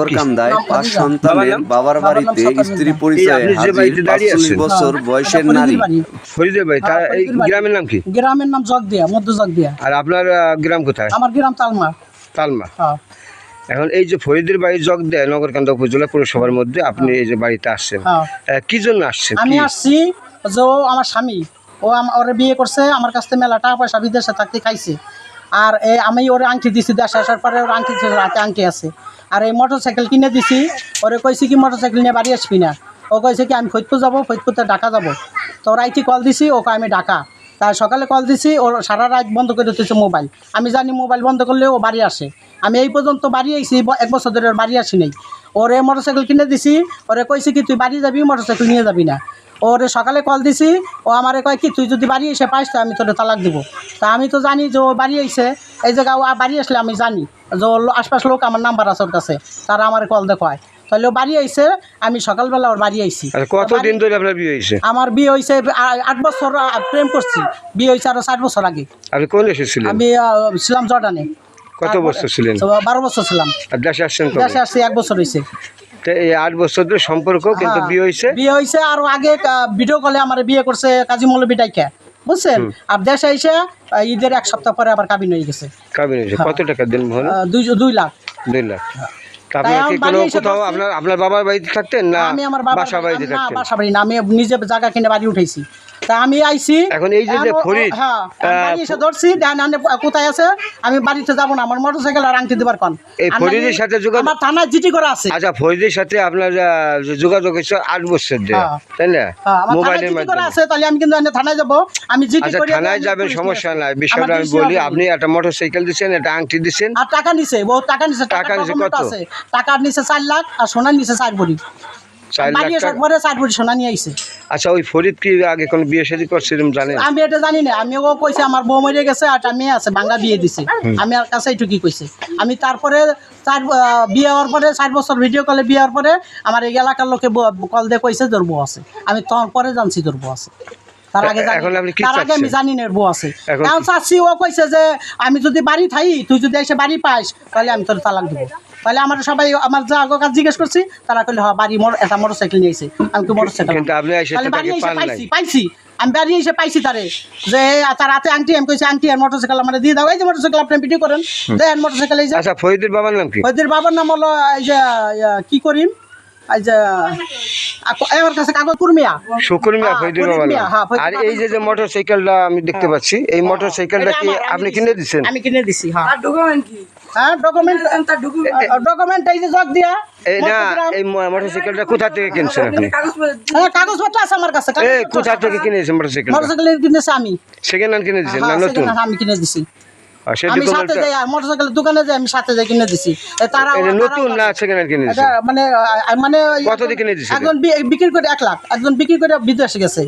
নগরকান্দায় পাঁচ সন্তানের বাবার বাবার বাড়িতে স্ত্রী পরিচয়ে এই যে হাজির পাঁচচল্লিশ বছর বয়সের ফরিদের নারী। বাড়ি। ফরিদের ভাই তা হ্যাঁ, এই গ্রামের নাম কি? গ্রামের নাম জগদিয়া মধ্য জগদিয়া। আর আপনার গ্রাম কোথায়? আমার গ্রাম তালমা। তালমা। হ্যাঁ। এখন এই যে ফরিদের বাড়ি জগ দেয় নগরকান্দা উপজেলা পৌরসভার মধ্যে আপনি এই যে বাড়িতে আসছেন। হ্যাঁ। কি জন্য আসছেন? আমি আসছি যে ও আমার স্বামী। ও আম- ওরে বিয়ে করছে আমার কাছ থেকে মেলা টাকা পয়সা বিদেশে থাকতে খাইছে। আর এই আমি ওর আংটি দিছি, দেশে আসার পরে ওর আংটি রাতে আংটি আছে। আর এই মোটর সাইকেল কিনে দিছি, ওরে কইছি কি মোটর সাইকেল নিয়ে বাড়ি আসবি না? ও কইছে কি, আমি ফৈদপুর যাব ফৈদপুরতে ঢাকা যাব। তো ওর আইটি কল দিছি, ওকে আমি ঢাকা। তাই সকালে কল দিছি, ওর সারা রাত বন্ধ করে দিতেছে মোবাইল আমি জানি মোবাইল বন্ধ করলে ও বাড়ি আসে। আমি এই পর্যন্ত বাড়ি আইছি এক বছর ধরে বাড়ি আসি নাই। ওরে মোটর সাইকেল কিনে দিছি, ওরে কইছি কি, তুই বাড়ি যাবি মোটর সাইকেল নিয়ে যাবি না? ওরে সকালে কল দিছি ও আমারে কয় কি তুই যদি বাড়ি এসে পাইস তো আমি তোরে তালাক দিব। তা আমি তো জানি যে ও বাড়ি আইছে এই জায়গা ও বাড়ি আসলে আমি জানি যে ওর আশপাশ লোক আমার নাম্বার আছে ওর কাছে তারা আমার কল দেখায় তাহলে ও বাড়ি আইছে আমি সকালবেলা ওর বাড়ি আইছি। আচ্ছা, কতদিন ধরে আপনার বিয়ে হয়েছে আমার বিয়ে হয়েছে আট বছর প্রেম করছি। বিয়ে হয়েছে আরও ষাট বছর আগে। আপনি কোন এসেছিলেন আমি ছিলাম জর্ডানে। কত বছর ছিলেন? বারো বছর ছিলাম। দেশে আসছেন দেশে আসছি এক বছর হয়েছে এই আট বছর ধরে সম্পর্ক কিন্তু হ্যাঁ। বিয়ে হয়েছে বিয়ে হয়েছে আর আগে ভিডিও কলে আমার বিয়ে করছে কাজী মৌলবী ডাইকা। বুঝছেন? আর দেশে এসে ঈদের এক সপ্তাহ পরে আবার কাবিন হয়ে গেছে। কাবিন হয়েছে কত টাকা দিন দুই দুই লাখ। দুই লাখ। আপনার বসছি। আপনার আপনার বাবার বাড়িতে থাকতেন না আমি আমার বাবা বাসা বাড়িতে না থাকতেন? বাসা বাড়ি না আমি নিজে জায়গা কিনে বাড়ি উঠেছি তা আমি আইছি। এখন এই যে যে ফরিদ, হ্যাঁ বাড়ি এসে ধরছি দেন আনে কোথায় আছে? আমি বাড়িতে যাব না আমার মোটর সাইকেল আর আংটি দিবার কন। এই ফরিদের সাথে যোগাযোগ- আমার থানায় জিটি করা আছে। আচ্ছা ফরিদের সাথে আপনার যোগাযোগ হয়েছে আট বছর ধরে হ্যাঁ। তাই না? হ্যাঁ, আমার মোবাইলের জিটি করা মাধ্যমে। আছে তাহলে আমি কিন্তু এনে থানায় যাব। আমি জিটি আচ্ছা থানায় যাবেন সমস্যা নাই। বিষয়টা আমি বলি। আপনি একটা মোটর সাইকেল দিচ্ছেন একটা আংটি দিচ্ছেন আর টাকা নিছে ও টাকা নিছে টাকা নিছে কত? আছে টাকা নিছে চার লাখ আর সোনা নিছে চার ভরি। চার লাখ পরে চার ভরি সোনা নিয়ে আইছে। আচ্ছা ওই ফরিদ কি আগে কোন বিয়ে শাদী করছিলাম জানেন আমি এটা জানি না আমি ও কইছে আমার বউ মরে গেছে আর আমি মেয়ে আছে বাংলা বিয়ে দিছে। আমি আর কাছে কি কইছে। আমি তারপরে চার বিয়ে হওয়ার পরে চার বছর ভিডিও কলে বিয়ে হওয়ার পরে আমার এই এলাকার লোকে কল দিয়ে কইছে তোর বউ আছে। আমি তখন পরে জানছি তোর বউ আছে। তার আগে জানি- এখন তার আগে আমি জানি না বউ আছে। এখন এখন চাচ্ছি ও কইছে যে আমি যদি বাড়ি থাই তুই যদি এসে বাড়ি পাইস তাহলে আমি তোর তালাক দেবো। তাহলে আমার সবাই আমার যা আগে কাজ জিজ্ঞেস করছি তারা কইলে হ্যাঁ বাড়ি মোটর একটা মোটর সাইকেল নিয়েছে আমি তো মোটর সাইকেল কিন্তু আপনি তাহলে বাড়ি এসে পাইছি পাইছি। আমি বাড়ি এসে পাইছি তারে। যে তার হাতে আংটি আমি কইছি আংটি আর মোটরসাইকেল আমার দিয়ে দাও। এই যে মোটরসাইকেল আপনি ভিডিও করেন দেন মোটরসাইকেল এই যে আচ্ছা ফরিদের বাবার নাম কি? ওদের বাবার নাম হলো এই যে কি করিম? এই যে আক- কাছে কাগজ কুরমিয়া। শুকুর মিয়া হ্যাঁ, মিয়া, হ্যাঁ, ফরিদ আর এই যে যে মোটর আমি দেখতে পাচ্ছি এই মোটর সাইকেলটা কি আপনি কিনে দিচ্ছেন আমি কিনে দিছি হ্যাঁ। ডকুমেন্ট কি? হ্যাঁ ডকুমেন্ট ডকুমেন্ট এই যে জগ দিয়া এই না এই মোটর সাইকেলটা কোথা থেকে কিনছেন আপনি? হ্যাঁ কাগজপত্র আছে আমার কাছে এই কোথা থেকে কিনেছেন মোটরসাইকেল কিনেছি আমি। সেকেন্ড হ্যান্ড কিনে দিচ্ছেন না হ্যাঁ, নতুন? আমি কিনে দিছি। আমি সাথে যাই মোটরসাইকেলের দোকানে যাই আমি সাথে যাই কিনে দিছি। তারা নতুন না সেকেন্ড হ্যান্ড কিনে এটা মানে মানে কত দিয়ে কিনে দিছিলেন? একজন বিক্রি করে এক লাখ একজন বিক্রি করে বিদেশে গেছে।